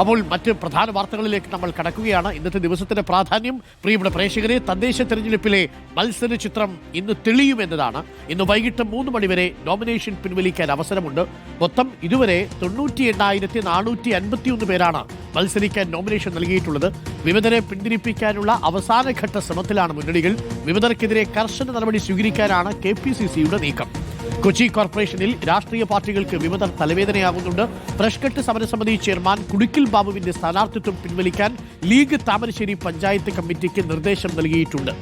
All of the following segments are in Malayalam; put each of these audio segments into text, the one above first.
അപ്പോൾ മറ്റ് പ്രധാന വാർത്തകളിലേക്ക് നമ്മൾ കടക്കുകയാണ്. ഇന്നത്തെ ദിവസത്തിന്റെ പ്രാധാന്യം പ്രിയപ്പെട്ട പ്രേക്ഷകരെ തദ്ദേശ തെരഞ്ഞെടുപ്പിലെ മത്സര ചിത്രം ഇന്ന് തെളിയുമെന്നതാണ്. ഇന്ന് വൈകിട്ട് മൂന്ന് മണിവരെ നോമിനേഷൻ പിൻവലിക്കാൻ അവസരമുണ്ട്. മൊത്തം ഇതുവരെ തൊണ്ണൂറ്റി എണ്ണായിരത്തി നാനൂറ്റി അൻപത്തിയൊന്ന് പേരാണ് മത്സരിക്കാൻ നോമിനേഷൻ നൽകിയിട്ടുള്ളത്. വിമതരെ പിന്തിരിപ്പിക്കാനുള്ള അവസാനഘട്ട ശ്രമത്തിലാണ് മുന്നണികൾ. വിമതർക്കെതിരെ കർശന നടപടി സ്വീകരിക്കാനാണ് കെ പി സി സിയുടെ നീക്കം. കൊച്ചി കോർപ്പറേഷനിൽ രാഷ്ട്രീയ പാർട്ടികൾക്ക് വിമതർ തലവേദനയാകുന്നുണ്ട്. ഫ്രഷ് കട്ട് സമരസമിതി ചെയർമാൻ കുടുക്കിൽ ബാബുവിന്റെ സ്ഥാനാർത്ഥിത്വം പിൻവലിക്കാൻ ലീഗ് താമരശ്ശേരി പഞ്ചായത്ത് കമ്മിറ്റിക്ക് നിർദ്ദേശം നൽകിയിട്ടുണ്ട്.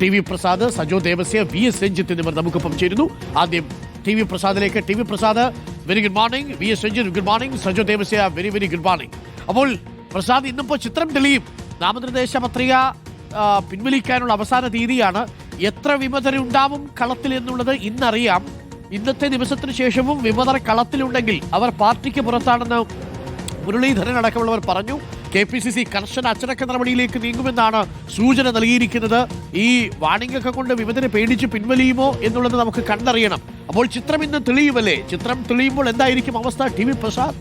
T V Prasad Sajo Devasya V S Ranjith എന്നിവർ നമുക്കൊപ്പം ചേരുന്നു. ആദ്യം T V പ്രസാദിലേക്ക്. T V Prasad very good morning V S Ranjith good morning Sajo Devasya very very good morning അപ്പോൾ പ്രസാദ് ഇന്നിപ്പോൾ ചിത്രം തെളിയും. നാമനിർദ്ദേശ പത്രിക പിൻവലിക്കാനുള്ള അവസാന തീയതിയാണ്. എത്ര വിമതരുണ്ടാവും കളത്തിൽ എന്നുള്ളത് ഇന്നറിയാം. ഇന്നത്തെ ദിവസത്തിന് ശേഷവും വിമതർ കളത്തിലുണ്ടെങ്കിൽ അവർ പാർട്ടിക്ക് പുറത്താണെന്ന് മുരളീധരൻ അടക്കമുള്ളവർ പറഞ്ഞു. കെ പി സി സി കർശന അച്ചടക്ക നടപടിയിലേക്ക് നീങ്ങുമെന്നാണ് സൂചന നൽകിയിരിക്കുന്നത്. ഈ വാണിംഗൊക്കെ കൊണ്ട് വിമതനെ പേടിച്ച് പിൻവലിയുമോ എന്നുള്ളത് നമുക്ക് കണ്ടറിയണം. അപ്പോൾ ചിത്രം ഇന്ന് തെളിയുമല്ലേ? ചിത്രം തെളിയുമ്പോൾ എന്തായിരിക്കും അവസ്ഥ? T V Prasad?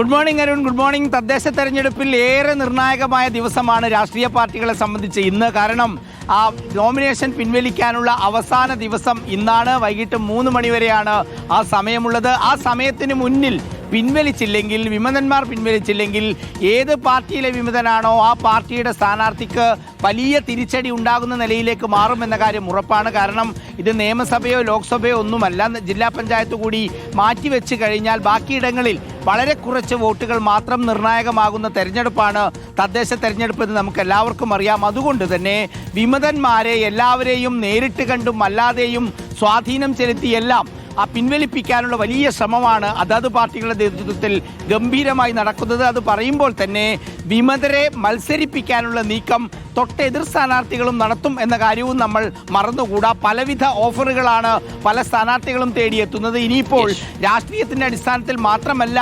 Good morning Arun good morning തദ്ദേശ തെരഞ്ഞെടുപ്പിൽ ഏറെ നിർണായകമായ ദിവസമാണ് രാഷ്ട്രീയ പാർട്ടികളെ സംബന്ധിച്ച് ഇന്ന്. കാരണം ആ നോമിനേഷൻ പിൻവലിക്കാനുള്ള അവസാന ദിവസം ഇന്നാണ്. വൈകിട്ട് മൂന്ന് മണിവരെയാണ് ആ സമയമുള്ളത്. ആ സമയത്തിന് മുന്നിൽ പിൻവലിച്ചില്ലെങ്കിൽ വിമതന്മാർ പിൻവലിച്ചില്ലെങ്കിൽ ഏത് പാർട്ടിയിലെ വിമതനാണോ ആ പാർട്ടിയുടെ സ്ഥാനാർത്ഥിക്ക് വലിയ തിരിച്ചടി ഉണ്ടാകുന്ന നിലയിലേക്ക് മാറുമെന്ന കാര്യം ഉറപ്പാണ്. കാരണം ഇത് നിയമസഭയോ ലോക്സഭയോ ഒന്നുമല്ല. ജില്ലാ പഞ്ചായത്ത് കൂടി മാറ്റിവെച്ച് കഴിഞ്ഞാൽ ബാക്കിയിടങ്ങളിൽ വളരെ കുറച്ച് വോട്ടുകൾ മാത്രം നിർണായകമാകുന്ന തെരഞ്ഞെടുപ്പാണ് തദ്ദേശ തെരഞ്ഞെടുപ്പ് എന്ന് നമുക്ക് എല്ലാവർക്കും അറിയാം. അതുകൊണ്ട് തന്നെ വിമതന്മാരെ എല്ലാവരെയും നേരിട്ട് കണ്ടും അല്ലാതെയും സ്വാധീനം ചെലുത്തിയെല്ലാം ആ പിൻവലിപ്പിക്കാനുള്ള വലിയ ശ്രമമാണ് അതാത് പാർട്ടികളുടെ നേതൃത്വത്തിൽ ഗംഭീരമായി നടക്കുന്നത്. അത് പറയുമ്പോൾ തന്നെ വിമതരെ മത്സരിപ്പിക്കാനുള്ള നീക്കം തൊട്ടെതിർ സ്ഥാനാർത്ഥികളും നടത്തും എന്ന കാര്യവും നമ്മൾ മറന്നുകൂടാ. പലവിധ ഓഫറുകളാണ് പല സ്ഥാനാർത്ഥികളും തേടിയെത്തുന്നത്. ഇനിയിപ്പോൾ രാഷ്ട്രീയത്തിന്റെ അടിസ്ഥാനത്തിൽ മാത്രമല്ല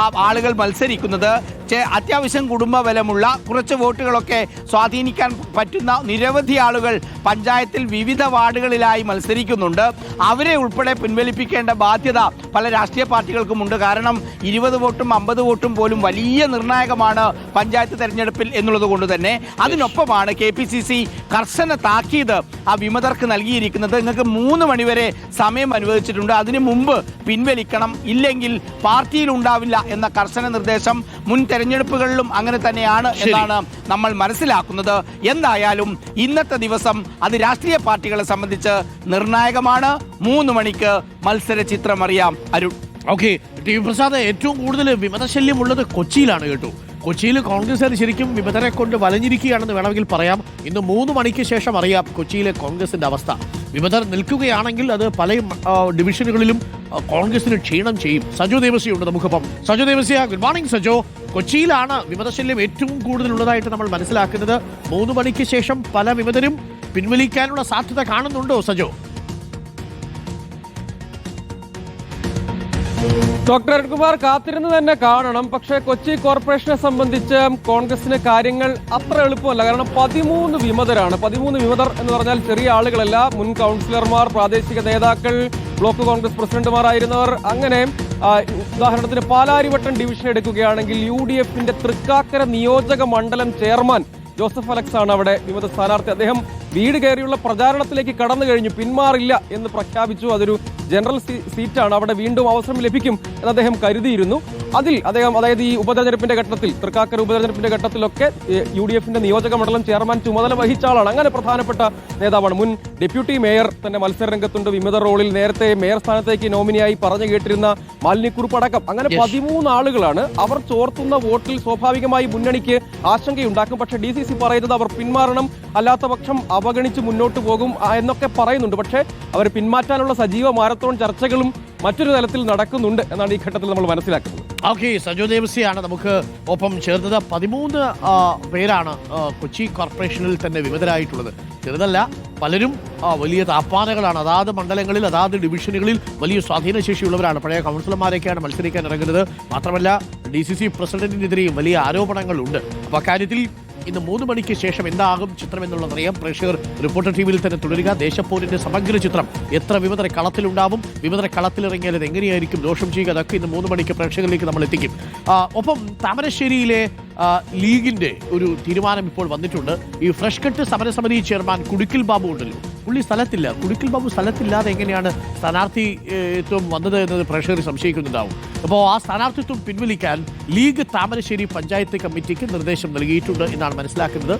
ആ ആളുകൾ മത്സരിക്കുന്നത്. ചെ- അത്യാവശ്യം കുടുംബ ബലമുള്ള കുറച്ച് വോട്ടുകളൊക്കെ സ്വാധീനിക്കാൻ പറ്റുന്ന നിരവധി ആളുകൾ പഞ്ചായത്തിൽ വിവിധ വാർഡുകളിലായി മത്സരിക്കുന്നുണ്ട്. അവരെ ഉൾപ്പെടെ പിൻവലിപ്പിക്കേണ്ട ബാധ്യത പല രാഷ്ട്രീയ പാർട്ടികൾക്കുമുണ്ട്. കാരണം ഇരുപത് വോട്ടും അമ്പത് വോട്ടും പോലും വലിയ നിർണായകമാണ് പഞ്ചായത്ത് തെരഞ്ഞെടുപ്പിൽ എന്നുള്ളത് കൊണ്ട് തന്നെ. അതിനൊപ്പമാണ് കെ പി സി സി കർശന താക്കീത് ആ വിമതർക്ക് നൽകിയിരിക്കുന്നത്. നിങ്ങൾക്ക് മൂന്ന് മണിവരെ സമയം അനുവദിച്ചിട്ടുണ്ട്. അതിനു മുമ്പ് പിൻവലിക്കണം. ഇല്ലെങ്കിൽ പാർട്ടിയിൽ ഉണ്ടാവില്ല എന്ന കർശന നിർദ്ദേശം മുൻ തെരഞ്ഞെടുപ്പുകളിലും അങ്ങനെ തന്നെയാണ് എന്നാണ് നമ്മൾ മനസ്സിലാക്കുന്നത്. എന്തായാലും ഇന്നത്തെ ദിവസം അത് രാഷ്ട്രീയ പാർട്ടികളെ സംബന്ധിച്ച് നിർണായകമാണ്. മൂന്ന് മണിക്ക് മത്സര ചിത്രം അറിയാം Arun. Okay T V Prasad ഏറ്റവും കൂടുതൽ വിമതശല്യം ഉള്ളത് കൊച്ചിയിലാണ് കേട്ടോ. കൊച്ചിയിൽ കോൺഗ്രസ് ശരിക്കും വിമതരെ കൊണ്ട് വലഞ്ഞിരിക്കുകയാണെന്ന് വേണമെങ്കിൽ പറയാം. ഇന്ന് മൂന്ന് മണിക്ക് ശേഷം അറിയാം കൊച്ചിയിലെ കോൺഗ്രസിന്റെ അവസ്ഥ. വിമതർ നിൽക്കുകയാണെങ്കിൽ അത് പല ഡിവിഷനുകളിലും കോൺഗ്രസിന് ക്ഷീണം ചെയ്യും. സജോ ദേവസിയുണ്ട് നമുക്കിപ്പം. സജോ ദേവസ്യ ഗുഡ് മോർണിംഗ് സജോ കൊച്ചിയിലാണ് വിമതശല്യം ഏറ്റവും കൂടുതലുള്ളതായിട്ട് നമ്മൾ മനസ്സിലാക്കുന്നത്. മൂന്ന് മണിക്ക് ശേഷം പല വിമതരും പിൻവലിക്കാനുള്ള സാധ്യത കാണുന്നുണ്ടോ സജോ? ഡോക്ടർ അരുൺകുമാർ കാത്തിരുന്ന് തന്നെ കാണണം. പക്ഷേ കൊച്ചി കോർപ്പറേഷനെ സംബന്ധിച്ച് കോൺഗ്രസിന് കാര്യങ്ങൾ അത്ര എളുപ്പമല്ല. കാരണം പതിമൂന്ന് വിമതരാണ്. പതിമൂന്ന് വിമതർ എന്ന് പറഞ്ഞാൽ ചെറിയ ആളുകളല്ല. മുൻ കൗൺസിലർമാർ പ്രാദേശിക നേതാക്കൾ ബ്ലോക്ക് കോൺഗ്രസ് പ്രസിഡന്റുമാരായിരുന്നവർ. അങ്ങനെ ഉദാഹരണത്തിന് പാലാരിവട്ടം ഡിവിഷൻ എടുക്കുകയാണെങ്കിൽ യു ഡി എഫിന്റെ തൃക്കാക്കര നിയോജക മണ്ഡലം ചെയർമാൻ ജോസഫ് അലക്സ് ആണ് അവിടെ വിമത സ്ഥാനാർത്ഥി. അദ്ദേഹം വീട് കയറിയുള്ള പ്രചാരണത്തിലേക്ക് കടന്നു കഴിഞ്ഞു. പിന്മാറില്ല എന്ന് പ്രഖ്യാപിച്ചു. അതൊരു ജനറൽ സീ- സീറ്റാണ് അവിടെ വീണ്ടും അവസരം ലഭിക്കും എന്ന് അദ്ദേഹം കരുതിയിരുന്നു. അതിൽ അദ്ദേഹം അതായത് ഈ ഉപതെരഞ്ഞെടുപ്പിന്റെ ഘട്ടത്തിൽ തൃക്കാക്കര ഉപതെരഞ്ഞെടുപ്പിന്റെ ഘട്ടത്തിലൊക്കെ യു ഡി എഫിന്റെ നിയോജക മണ്ഡലം ചെയർമാൻ ചുമതല വഹിച്ച ആളാണ്. അങ്ങനെ പ്രധാനപ്പെട്ട നേതാവാണ്. മുൻ ഡെപ്യൂട്ടി മേയർ തന്നെ മത്സര രംഗത്തുണ്ട്. വിമത റോളിൽ നേരത്തെ മേയർ സ്ഥാനത്തേക്ക് നോമിനിയായി പറഞ്ഞു കേട്ടിരുന്ന മാലിന്യക്കുറിപ്പ് അടക്കം. അങ്ങനെ പതിമൂന്ന് ആളുകളാണ് അവർ ചോർത്തുന്ന വോട്ടിൽ സ്വാഭാവികമായി മുന്നണിക്ക് ആശങ്കയുണ്ടാക്കും. പക്ഷേ ഡി സി സി പറയുന്നത് അവർ പിന്മാറണം അല്ലാത്ത പക്ഷം അവഗണിച്ച് മുന്നോട്ട് പോകും എന്നൊക്കെ പറയുന്നുണ്ട്. പക്ഷേ അവർ പിന്മാറ്റാനുള്ള സജീവ മാരത്തോൺ ചർച്ചകളും മറ്റൊരു തലത്തിൽ നടക്കുന്നുണ്ട് എന്നാണ് ഈ ഘട്ടത്തിൽ നമ്മൾ മനസ്സിലാക്കുന്നത്. ഓക്കെ സജോ ദേവസിയാണ് നമുക്ക് ഒപ്പം ചേർന്നത്. പതിമൂന്ന് പേരാണ് കൊച്ചി കോർപ്പറേഷനിൽ തന്നെ വിമതരായിട്ടുള്ളത്. ചെറുതല്ല പലരും വലിയ താപ്പാനകളാണ്. അതാത് മണ്ഡലങ്ങളിൽ അതാത് ഡിവിഷനുകളിൽ വലിയ സ്വാധീനശേഷിയുള്ളവരാണ്. പഴയ കൗൺസിലർമാരൊക്കെയാണ് മത്സരിക്കാൻ ഇറങ്ങുന്നത്. മാത്രമല്ല ഡി സി സി പ്രസിഡന്റിനെതിരെയും വലിയ ആരോപണങ്ങളുണ്ട്. അപ്പോൾ അക്കാര്യത്തിൽ ഇന്ന് മൂന്ന് മണിക്ക് ശേഷം എന്താകും ചിത്രം എന്നുള്ളതറിയാം. പ്രേക്ഷകർ റിപ്പോർട്ടർ ടി വിയിൽ തന്നെ തുടരുക. ദേശപ്പോരിന്റെ സമഗ്ര ചിത്രം എത്ര വിമതരെ കളത്തിലുണ്ടാവും വിമതരെ കളത്തിലിറങ്ങിയാൽ അത് എങ്ങനെയായിരിക്കും ദോഷം ചെയ്യുക അതൊക്കെ ഇന്ന് മൂന്ന് മണിക്ക് പ്രേക്ഷകരിലേക്ക് നമ്മൾ എത്തിക്കും. ഒപ്പം താമരശ്ശേരിയിലെ ലീഗിന്റെ ഒരു തീരുമാനം ഇപ്പോൾ വന്നിട്ടുണ്ട്. ഈ ഫ്രഷ് കട്ട് സമരസമിതി ചെയർമാൻ കുടുക്കിൽ ബാബു ഉണ്ടല്ലോ. പുള്ളി സ്ഥലത്തില്ല. കുടിക്കൽ ബാബു സ്ഥലത്തില്ലാതെ എങ്ങനെയാണ് സ്ഥാനാർത്ഥിത്വം വന്നത് എന്നത് പ്രേക്ഷകർ സംശയിക്കുന്നുണ്ടാവും. അപ്പോൾ ആ സ്ഥാനാർത്ഥിത്വം പിൻവലിക്കാൻ ലീഗ് താമരശ്ശേരി പഞ്ചായത്ത് കമ്മിറ്റിക്ക് നിർദ്ദേശം നൽകിയിട്ടുണ്ട് എന്നാണ് മനസ്സിലാക്കുന്നത്.